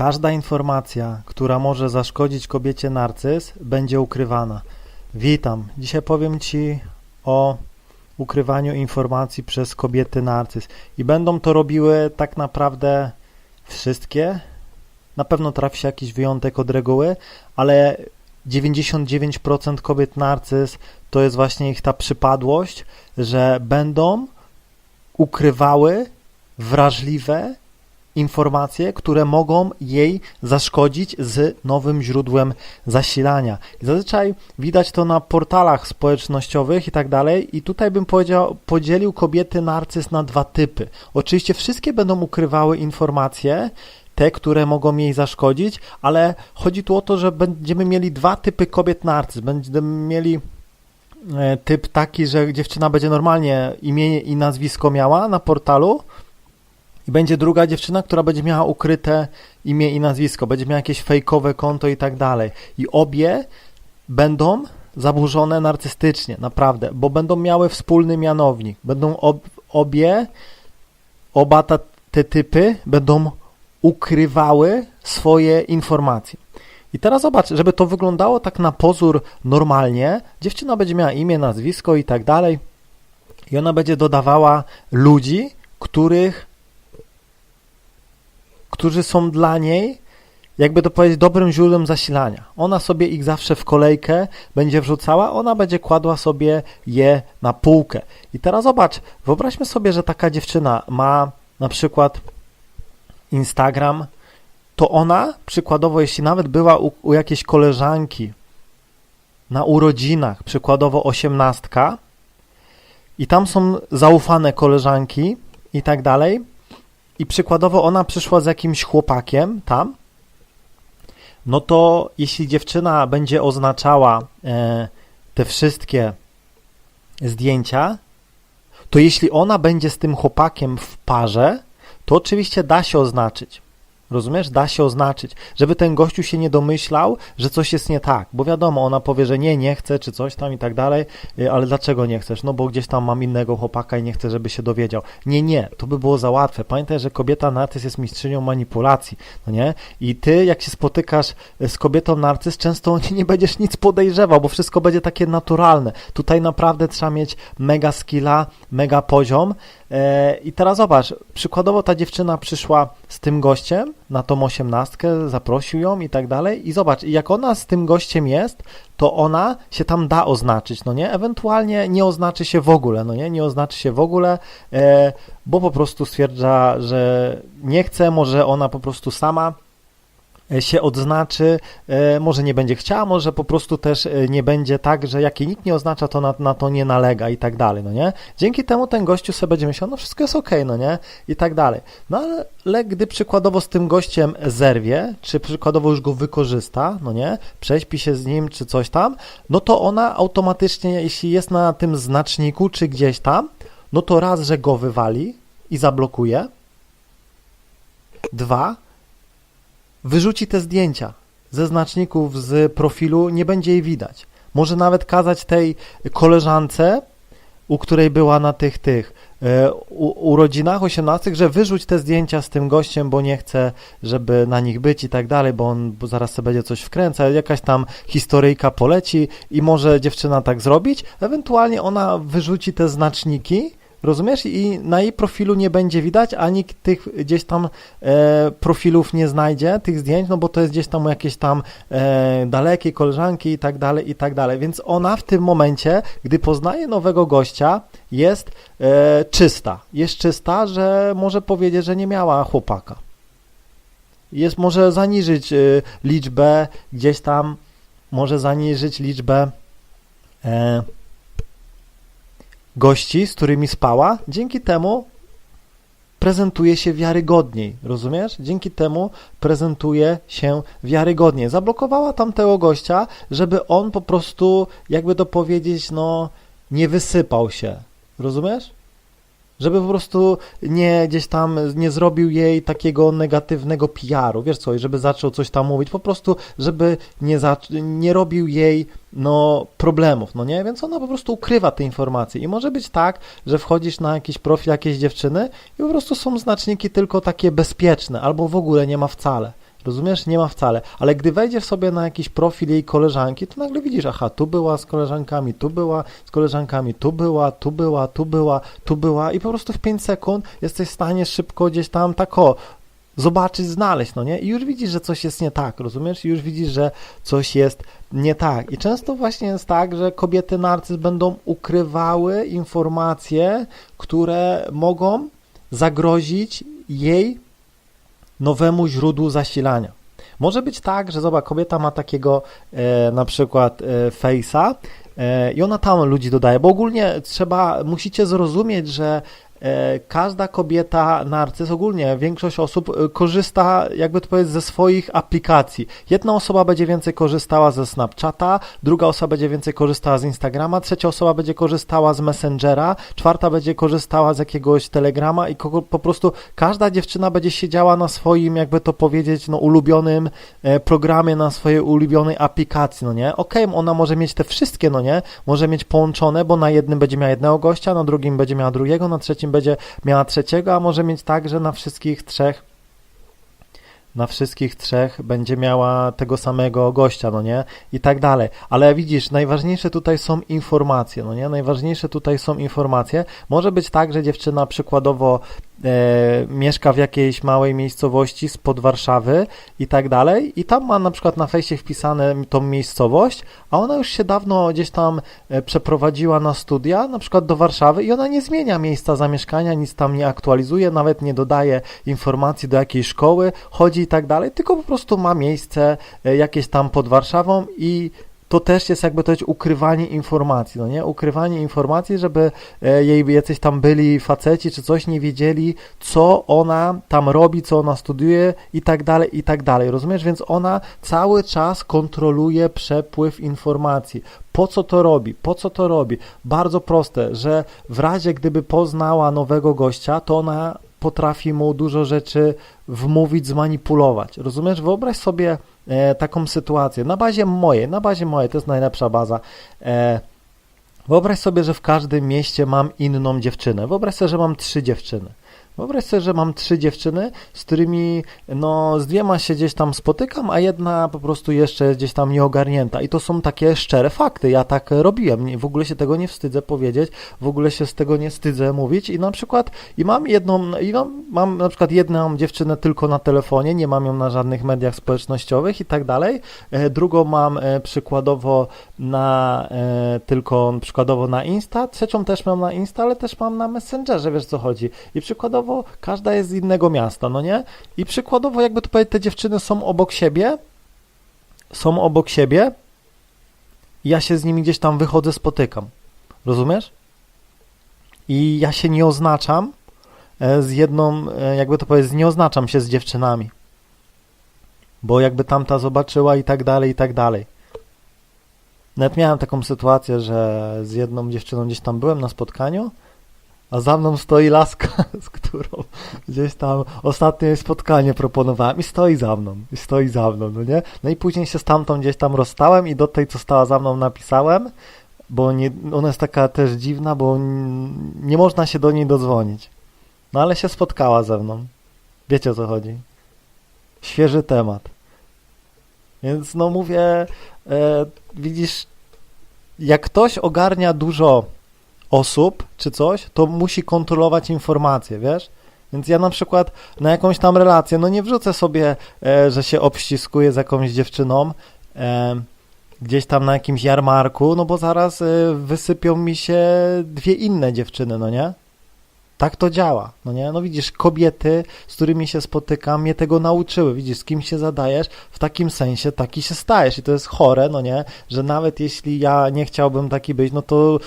Każda informacja, która może zaszkodzić kobiecie narcyz, będzie ukrywana. Witam. Dzisiaj powiem Ci o ukrywaniu informacji przez kobiety narcyz. I będą to robiły tak naprawdę wszystkie. Na pewno trafi się jakiś wyjątek od reguły, ale 99% kobiet narcyz to jest właśnie ich ta przypadłość, że będą ukrywały wrażliwe informacje, które mogą jej zaszkodzić z nowym źródłem zasilania. Zazwyczaj widać to na portalach społecznościowych i tak dalej. I tutaj bym powiedział, podzielił kobiety narcyz na dwa typy. Oczywiście wszystkie będą ukrywały informacje, te, które mogą jej zaszkodzić, ale chodzi tu o to, że będziemy mieli dwa typy kobiet narcyz. Będziemy mieli e, typ taki, że dziewczyna będzie normalnie imię i nazwisko miała na portalu, i będzie druga dziewczyna, która będzie miała ukryte imię i nazwisko, będzie miała jakieś fejkowe konto i tak dalej. I obie będą zaburzone narcystycznie, naprawdę, bo będą miały wspólny mianownik. Będą ob, obie, oba ta, te typy będą ukrywały swoje informacje. I teraz zobacz, żeby to wyglądało tak na pozór normalnie, dziewczyna będzie miała imię, nazwisko i tak dalej. I ona będzie dodawała ludzi, których którzy są dla niej, jakby to powiedzieć, dobrym źródłem zasilania. Ona sobie ich zawsze w kolejkę będzie wrzucała, ona będzie kładła sobie je na półkę. I teraz zobacz, wyobraźmy sobie, że taka dziewczyna ma na przykład Instagram, to ona przykładowo, jeśli nawet była u, u jakiejś koleżanki na urodzinach, przykładowo osiemnastka, i tam są zaufane koleżanki i tak dalej, i przykładowo ona przyszła z jakimś chłopakiem tam, no to jeśli dziewczyna będzie oznaczała e, te wszystkie zdjęcia, to jeśli ona będzie z tym chłopakiem w parze, to oczywiście da się oznaczyć. Rozumiesz? Da się oznaczyć, żeby ten gościu się nie domyślał, że coś jest nie tak, bo wiadomo, ona powie, że nie, nie chce, czy coś tam i tak dalej, y, ale dlaczego nie chcesz? No bo gdzieś tam mam innego chłopaka i nie chcę, żeby się dowiedział. Nie, nie, to by było za łatwe. Pamiętaj, że kobieta narcyz jest mistrzynią manipulacji, no nie? I ty, jak się spotykasz y, z kobietą narcyz, często nie będziesz nic podejrzewał, bo wszystko będzie takie naturalne. Tutaj naprawdę trzeba mieć mega skilla, mega poziom, I teraz zobacz, przykładowo ta dziewczyna przyszła z tym gościem na tą osiemnastkę, zaprosił ją i tak dalej i zobacz, jak ona z tym gościem jest, to ona się tam da oznaczyć, no nie? Ewentualnie nie oznaczy się w ogóle, no nie? Nie oznaczy się w ogóle, e, bo po prostu stwierdza, że nie chce, może ona po prostu sama się odznaczy, e, może nie będzie chciała, może po prostu też e, nie będzie tak, że jak jej nikt nie oznacza, to na, na to nie nalega i tak dalej, no nie? Dzięki temu ten gościu sobie będzie myślał, no wszystko jest okej, okay, no nie? I tak dalej. No ale, ale gdy przykładowo z tym gościem zerwie, czy przykładowo już go wykorzysta, no nie? Prześpi się z nim, czy coś tam, no to ona automatycznie, jeśli jest na tym znaczniku, czy gdzieś tam, no to raz, że go wywali i zablokuje, dwa, wyrzuci te zdjęcia ze znaczników, z profilu, nie będzie jej widać. Może nawet kazać tej koleżance, u której była na tych tych e, u, urodzinach 18, że wyrzuć te zdjęcia z tym gościem, bo nie chce, żeby na nich być i tak dalej, bo on bo zaraz sobie będzie coś wkręca, jakaś tam historyjka poleci i może dziewczyna tak zrobić, ewentualnie ona wyrzuci te znaczniki Rozumiesz? I na jej profilu nie będzie widać, a nikt tych gdzieś tam e, profilów nie znajdzie, tych zdjęć, no bo to jest gdzieś tam jakieś tam e, dalekie koleżanki i tak dalej, i tak dalej. Więc ona w tym momencie, gdy poznaje nowego gościa, jest e, czysta. Jest czysta, że może powiedzieć, że nie miała chłopaka. Jest, może zaniżyć e, liczbę gdzieś tam, może zaniżyć liczbę e, gości, z którymi spała, dzięki temu prezentuje się wiarygodniej, rozumiesz? Dzięki temu prezentuje się wiarygodniej. Zablokowała tamtego gościa, żeby on po prostu, jakby to powiedzieć, no, nie wysypał się, rozumiesz? Żeby po prostu nie gdzieś tam nie zrobił jej takiego negatywnego PR-u, wiesz co, i żeby zaczął coś tam mówić, po prostu, żeby nie, nie robił jej no, problemów, no nie? Więc ona po prostu ukrywa te informacje i może być tak, że wchodzisz na jakiś profil jakiejś dziewczyny i po prostu są znaczniki tylko takie bezpieczne, albo w ogóle nie ma wcale. Rozumiesz? Nie ma wcale. Ale gdy wejdziesz sobie na jakiś profil jej koleżanki, to nagle widzisz, aha, tu była z koleżankami, tu była z koleżankami, tu była, tu była, tu była, tu była i po prostu w 5 sekund jesteś w stanie szybko gdzieś tam tak o, zobaczyć, znaleźć, no nie? I już widzisz, że coś jest nie tak, rozumiesz? I już widzisz, że coś jest nie tak. I często właśnie jest tak, że kobiety narcyz będą ukrywały informacje, które mogą zagrozić jej nowemu źródłu zasilania. Może być tak, że zobacz, kobieta ma takiego e, na przykład e, face'a e, i ona tam ludzi dodaje, bo ogólnie trzeba, musicie zrozumieć, że każda kobieta narcyz, ogólnie większość osób e, korzysta, jakby to powiedzieć, ze swoich aplikacji. Jedna osoba będzie więcej korzystała ze Snapchata, druga osoba będzie więcej korzystała z Instagrama, trzecia osoba będzie korzystała z Messengera, czwarta będzie korzystała z jakiegoś Telegrama i po prostu każda dziewczyna będzie siedziała na swoim, jakby to powiedzieć, no ulubionym e, programie, na swojej ulubionej aplikacji, no nie? Okej, ona może mieć te wszystkie, no nie? Może mieć połączone, bo na jednym będzie miała jednego gościa, na drugim będzie miała drugiego, na trzecim będzie miała trzeciego, a może mieć tak, że na wszystkich trzech na wszystkich trzech będzie miała tego samego gościa, no nie? I tak dalej. Ale widzisz, najważniejsze tutaj są informacje, no nie? Najważniejsze tutaj są informacje. Może być tak, że dziewczyna przykładowo e, mieszka w jakiejś małej miejscowości spod Warszawy i tak dalej. I tam ma na przykład na fejsie wpisane tą miejscowość, a ona już się dawno gdzieś tam e, przeprowadziła na studia, na przykład do Warszawy i ona nie zmienia miejsca zamieszkania, nic tam nie aktualizuje, nawet nie dodaje informacji do jakiej szkoły, chodzi i tak dalej, tylko po prostu ma miejsce e, jakieś tam pod Warszawą i to też jest jakby to jest ukrywanie informacji, no nie? Ukrywanie informacji, żeby e, jej jacyś tam byli faceci czy coś nie wiedzieli, co ona tam robi, co ona studiuje i tak dalej, i tak dalej. Rozumiesz? Więc ona cały czas kontroluje przepływ informacji. Po co to robi? Po co to robi? Bardzo proste, że w razie gdyby poznała nowego gościa, to ona potrafi mu dużo rzeczy wmówić, zmanipulować. Rozumiesz? Wyobraź sobie taką sytuację na bazie mojej, na bazie mojej, to jest najlepsza baza. E, wyobraź sobie, że w każdym mieście mam inną dziewczynę. Wyobraź sobie, że mam trzy dziewczyny. Wyobraź sobie, że mam trzy dziewczyny, z którymi no z dwiema się gdzieś tam spotykam, a jedna po prostu jeszcze jest gdzieś tam nieogarnięta. I to są takie szczere fakty. Ja tak robiłem. W ogóle się tego nie wstydzę powiedzieć, w ogóle się z tego nie wstydzę mówić. I na przykład i mam jedną, i mam, mam na przykład jedną dziewczynę tylko na telefonie, nie mam ją na żadnych mediach społecznościowych i tak dalej. E, Drugą mam e, przykładowo na e, tylko przykładowo na Insta, trzecią też mam na Insta, ale też mam na Messengerze, wiesz co chodzi. I przykładowo każda jest z innego miasta, no nie? I przykładowo jakby to powiedzieć, te dziewczyny są obok siebie, są obok siebie ja się z nimi gdzieś tam wychodzę, spotykam. Rozumiesz? I ja się nie oznaczam e, z jedną, e, jakby to powiedzieć, nie oznaczam się z dziewczynami. Bo jakby tamta zobaczyła i tak dalej, i tak dalej. Nawet miałem taką sytuację, że z jedną dziewczyną gdzieś tam byłem na spotkaniu, a za mną stoi laska, z którą gdzieś tam ostatnie spotkanie proponowałem i stoi za mną, i stoi za mną, no nie? No i później się z tamtą gdzieś tam rozstałem i do tej, co stała za mną napisałem, bo nie, ona jest taka też dziwna, bo nie można się do niej dodzwonić. No ale się spotkała ze mną. Wiecie o co chodzi. Świeży temat. Więc no mówię, e, widzisz, jak ktoś ogarnia dużo osób czy coś, to musi kontrolować informacje, wiesz? Więc ja na przykład na jakąś tam relację, no nie wrzucę sobie, e, że się obściskuję z jakąś dziewczyną e, gdzieś tam na jakimś jarmarku, no bo zaraz e, wysypią mi się dwie inne dziewczyny, no nie? Tak to działa, no nie? No widzisz, kobiety, z którymi się spotykam, mnie tego nauczyły. Widzisz, z kim się zadajesz, w takim sensie taki się stajesz. I to jest chore, no nie? Że nawet jeśli ja nie chciałbym taki być, no to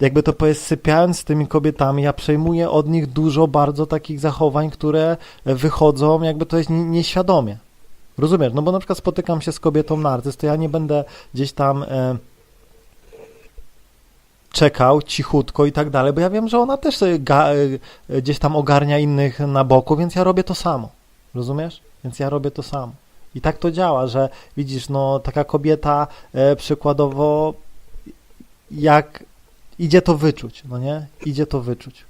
jakby to powiedzieć, sypiając z tymi kobietami, ja przejmuję od nich dużo bardzo takich zachowań, które wychodzą, jakby to jest nie- nieświadomie. Rozumiesz? No bo na przykład spotykam się z kobietą narcyz, to ja nie będę gdzieś tam e, czekał cichutko i tak dalej, bo ja wiem, że ona też ga, e, gdzieś tam ogarnia innych na boku, więc ja robię to samo. Rozumiesz? Więc ja robię to samo. I tak to działa, że widzisz, no taka kobieta e, przykładowo jak idzie to wyczuć, no nie? Idzie to wyczuć.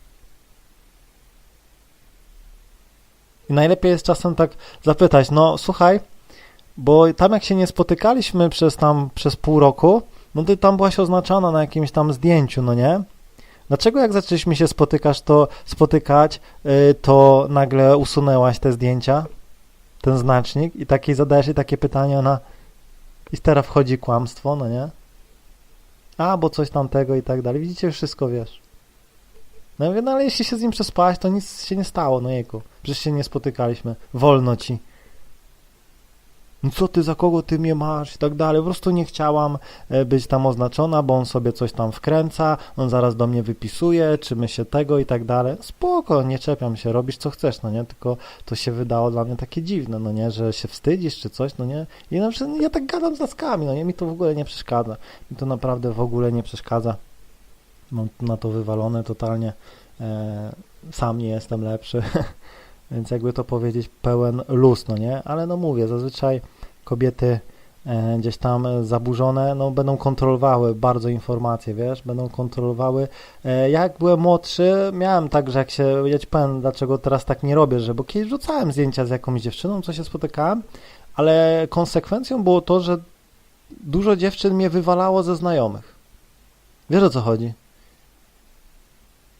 I najlepiej jest czasem tak zapytać, no słuchaj, bo tam jak się nie spotykaliśmy przez tam, przez pół roku, no ty tam byłaś oznaczona na jakimś tam zdjęciu, no nie? Dlaczego jak zaczęliśmy się spotykać, to spotykać, y, to nagle usunęłaś te zdjęcia, ten znacznik i takie zadajesz jej takie pytanie, ona i teraz wchodzi kłamstwo, no nie? A, bo coś tamtego i tak dalej. Widzicie, wszystko wiesz. No ja mówię, no ale jeśli się z nim przespałaś, to nic się nie stało, no jejku. Przecież się nie spotykaliśmy. Wolno ci. No co ty, za kogo ty mnie masz i tak dalej. Po prostu nie chciałam e, być tam oznaczona, bo on sobie coś tam wkręca, on zaraz do mnie wypisuje, czy my się tego i tak dalej. Spoko, nie czepiam się, robisz co chcesz, no nie? Tylko to się wydało dla mnie takie dziwne, no nie? Że się wstydzisz czy coś, no nie? I na przykład ja tak gadam z laskami, no nie? Mi to w ogóle nie przeszkadza. Mi to naprawdę w ogóle nie przeszkadza. Mam na to wywalone totalnie. E, sam nie jestem lepszy. Więc jakby to powiedzieć, pełen luz, no nie? Ale no mówię, zazwyczaj kobiety e, gdzieś tam zaburzone, no będą kontrolowały bardzo informacje, wiesz, będą kontrolowały. E, jak byłem młodszy, miałem tak, że jak się, ci powiem, dlaczego teraz tak nie robię, że, bo kiedyś rzucałem zdjęcia z jakąś dziewczyną, co się spotykałem, ale konsekwencją było to, że dużo dziewczyn mnie wywalało ze znajomych. Wiesz o co chodzi?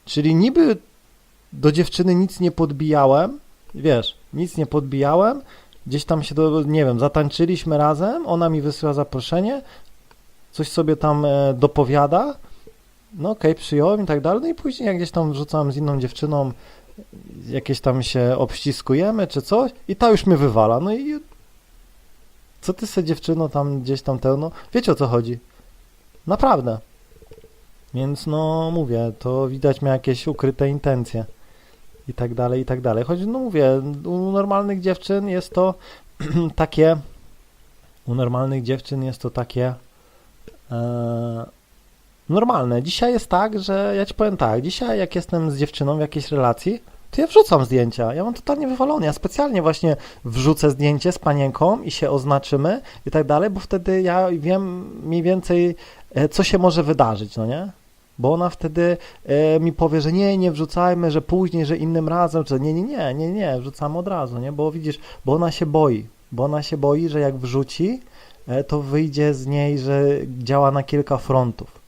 Czyli niby do dziewczyny nic nie podbijałem, wiesz, nic nie podbijałem, gdzieś tam się, do, nie wiem, zatańczyliśmy razem, ona mi wysyła zaproszenie, coś sobie tam e, dopowiada, no okej, okay, przyjąłem i tak dalej, no i później jak gdzieś tam wrzucałem z inną dziewczyną, jakieś tam się obściskujemy czy coś i ta już mnie wywala, no i co ty se dziewczyno tam gdzieś tam te, no wiecie o co chodzi, naprawdę. Więc no mówię, to widać ma jakieś ukryte intencje i tak dalej, i tak dalej. Choć no mówię, u normalnych dziewczyn jest to takie, u normalnych dziewczyn jest to takie e, normalne. Dzisiaj jest tak, że ja ci powiem tak, dzisiaj jak jestem z dziewczyną w jakiejś relacji, to ja wrzucam zdjęcia. Ja mam totalnie wywalone. Ja specjalnie właśnie wrzucę zdjęcie z panienką i się oznaczymy i tak dalej, bo wtedy ja wiem mniej więcej, e, co się może wydarzyć, no nie? Bo ona wtedy e, mi powie, że nie, nie wrzucajmy, że później, że innym razem, czy nie, nie, nie, nie, nie, wrzucamy od razu, nie, bo widzisz, bo ona się boi, bo ona się boi, że jak wrzuci, e, to wyjdzie z niej, że działa na kilka frontów.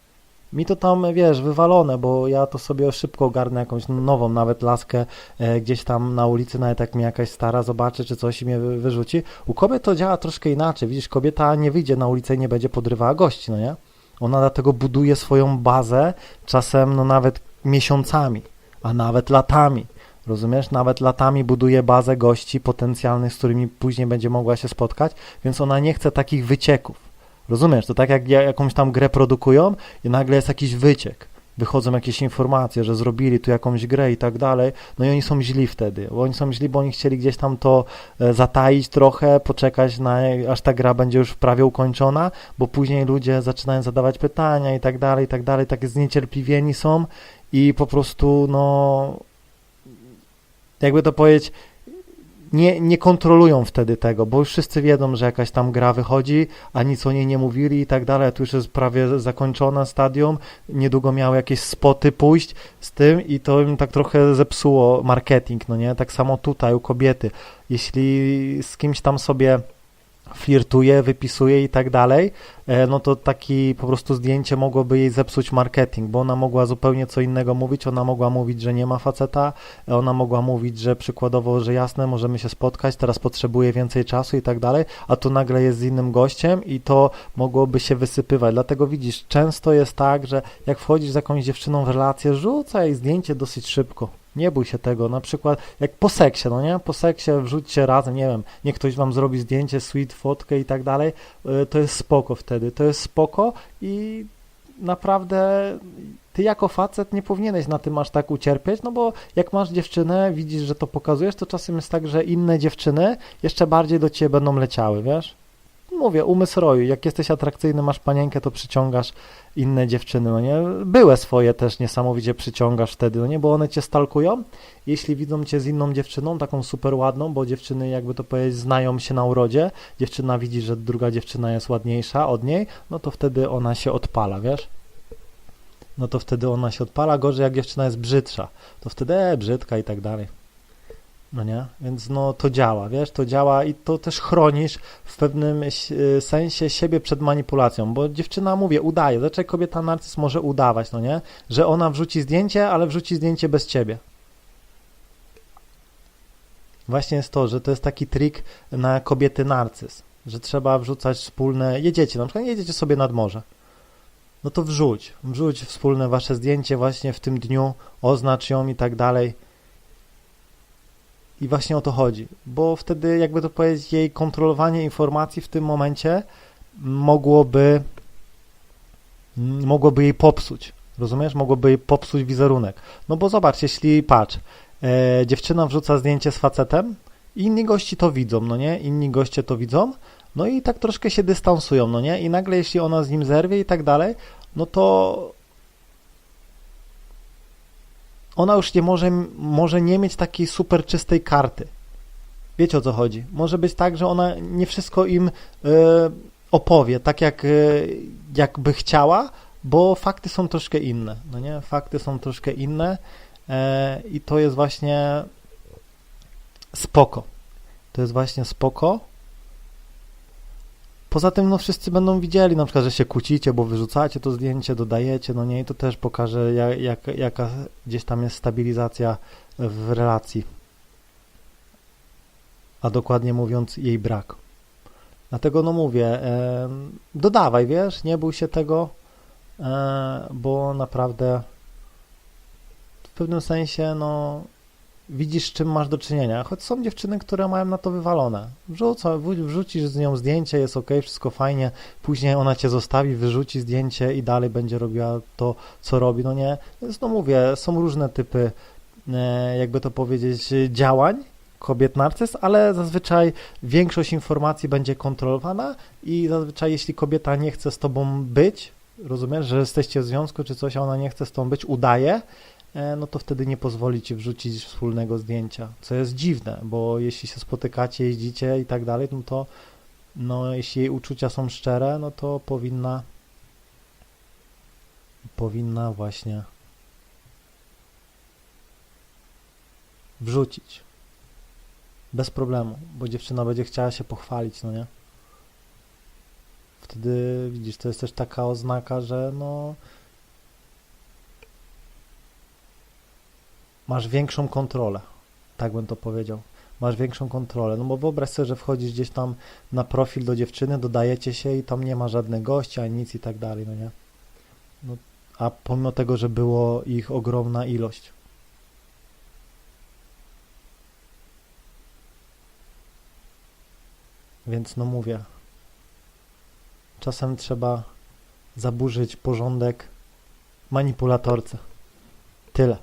Mi to tam, wiesz, wywalone, bo ja to sobie szybko ogarnę jakąś nową nawet laskę e, gdzieś tam na ulicy, nawet jak mi jakaś stara zobaczy, czy coś i mnie wyrzuci. U kobiet to działa troszkę inaczej. Widzisz, kobieta nie wyjdzie na ulicę i nie będzie podrywała gości, no nie? Ona dlatego buduje swoją bazę czasem no nawet miesiącami, a nawet latami. Rozumiesz? Nawet latami buduje bazę gości potencjalnych, z którymi później będzie mogła się spotkać, więc ona nie chce takich wycieków. Rozumiesz? To tak jak jakąś tam grę produkują i nagle jest jakiś wyciek wychodzą jakieś informacje, że zrobili tu jakąś grę i tak dalej, no i oni są źli wtedy, bo oni są źli, bo oni chcieli gdzieś tam to e, zataić trochę, poczekać na, aż ta gra będzie już prawie ukończona, bo później ludzie zaczynają zadawać pytania i tak dalej, i tak dalej, takie zniecierpliwieni są i po prostu, no jakby to powiedzieć, nie, nie kontrolują wtedy tego, bo już wszyscy wiedzą, że jakaś tam gra wychodzi, a nic o niej nie mówili i tak dalej, tu już jest prawie zakończona stadium, niedługo miały jakieś spoty pójść z tym i to im tak trochę zepsuło marketing, no nie? Tak samo tutaj u kobiety. Jeśli z kimś tam sobie flirtuje, wypisuje i tak dalej, e, no to taki po prostu zdjęcie mogłoby jej zepsuć marketing, bo ona mogła zupełnie co innego mówić, ona mogła mówić, że nie ma faceta, e, ona mogła mówić, że przykładowo, że jasne, możemy się spotkać, teraz potrzebuje więcej czasu i tak dalej, a tu nagle jest z innym gościem i to mogłoby się wysypywać, dlatego widzisz, często jest tak, że jak wchodzisz z jakąś dziewczyną w relację, rzucaj zdjęcie dosyć szybko, nie bój się tego, na przykład jak po seksie, no nie? Po seksie wrzućcie razem, nie wiem, niech ktoś wam zrobi zdjęcie, sweet, fotkę i tak dalej, y, to jest spoko wtedy, to jest spoko i naprawdę ty jako facet nie powinieneś na tym aż tak ucierpieć, no bo jak masz dziewczynę, widzisz, że to pokazujesz, to czasem jest tak, że inne dziewczyny jeszcze bardziej do ciebie będą leciały, wiesz? Mówię, umysł roju. Jak jesteś atrakcyjny, masz panienkę, to przyciągasz inne dziewczyny, no nie? Byłe swoje też niesamowicie przyciągasz wtedy, no nie? Bo one cię stalkują. Jeśli widzą cię z inną dziewczyną, taką super ładną, bo dziewczyny, jakby to powiedzieć, znają się na urodzie, dziewczyna widzi, że druga dziewczyna jest ładniejsza od niej, no to wtedy ona się odpala, wiesz? No to wtedy ona się odpala. Gorzej, jak dziewczyna jest brzydsza, to wtedy e, brzydka i tak dalej. No nie? Więc no to działa, wiesz, to działa i to też chronisz w pewnym y, sensie siebie przed manipulacją, bo dziewczyna, mówię, udaje. Dlaczego kobieta narcyz może udawać, no nie? Że ona wrzuci zdjęcie, ale wrzuci zdjęcie bez ciebie. Właśnie jest to, że to jest taki trik na kobiety narcyz, że trzeba wrzucać wspólne, jedziecie, na przykład jedziecie sobie nad morze, no to wrzuć, wrzuć wspólne wasze zdjęcie właśnie w tym dniu, oznacz ją i tak dalej. I właśnie o to chodzi, bo wtedy, jakby to powiedzieć, jej kontrolowanie informacji w tym momencie mogłoby, mogłoby jej popsuć. Rozumiesz? Mogłoby jej popsuć wizerunek. No bo zobacz, jeśli patrz, e, dziewczyna wrzuca zdjęcie z facetem, inni gości to widzą, no nie? Inni goście to widzą, no i tak troszkę się dystansują, no nie? I nagle, jeśli ona z nim zerwie i tak dalej, no to ona już nie może, może nie mieć takiej super czystej karty. Wiecie o co chodzi? Może być tak, że ona nie wszystko im e, opowie tak, jak, jakby chciała, bo fakty są troszkę inne. No nie? Fakty są troszkę inne e, i to jest właśnie spoko. To jest właśnie spoko. Poza tym, no wszyscy będą widzieli, na przykład, że się kłócicie, bo wyrzucacie to zdjęcie, dodajecie, no nie, i to też pokaże, jak, jak, jaka gdzieś tam jest stabilizacja w relacji. A dokładnie mówiąc, jej brak. Dlatego, no mówię, e, dodawaj, wiesz, nie bój się tego, e, bo naprawdę w pewnym sensie, no, widzisz, czym masz do czynienia. Choć są dziewczyny, które mają na to wywalone. Wrzuca, wrzucisz z nią zdjęcie, jest ok, wszystko fajnie, później ona cię zostawi, wyrzuci zdjęcie i dalej będzie robiła to, co robi. No nie, więc no mówię, są różne typy, e, jakby to powiedzieć, działań kobiet narcyz, ale zazwyczaj większość informacji będzie kontrolowana i zazwyczaj jeśli kobieta nie chce z tobą być, rozumiesz, że jesteście w związku czy coś, a ona nie chce z tobą być, udaje, no to wtedy nie pozwoli ci wrzucić wspólnego zdjęcia, co jest dziwne, bo jeśli się spotykacie, jeździcie i tak dalej, no to no, jeśli jej uczucia są szczere, no to powinna powinna właśnie wrzucić. Bez problemu, bo dziewczyna będzie chciała się pochwalić, no nie? Wtedy widzisz, to jest też taka oznaka, że no masz większą kontrolę. Tak bym to powiedział. Masz większą kontrolę. No bo wyobraź sobie, że wchodzisz gdzieś tam na profil do dziewczyny, dodajecie się i tam nie ma żadnych ani nic i tak dalej, no nie? No, a pomimo tego, że było ich ogromna ilość. Więc no mówię, czasem trzeba zaburzyć porządek manipulatorce. Tyle.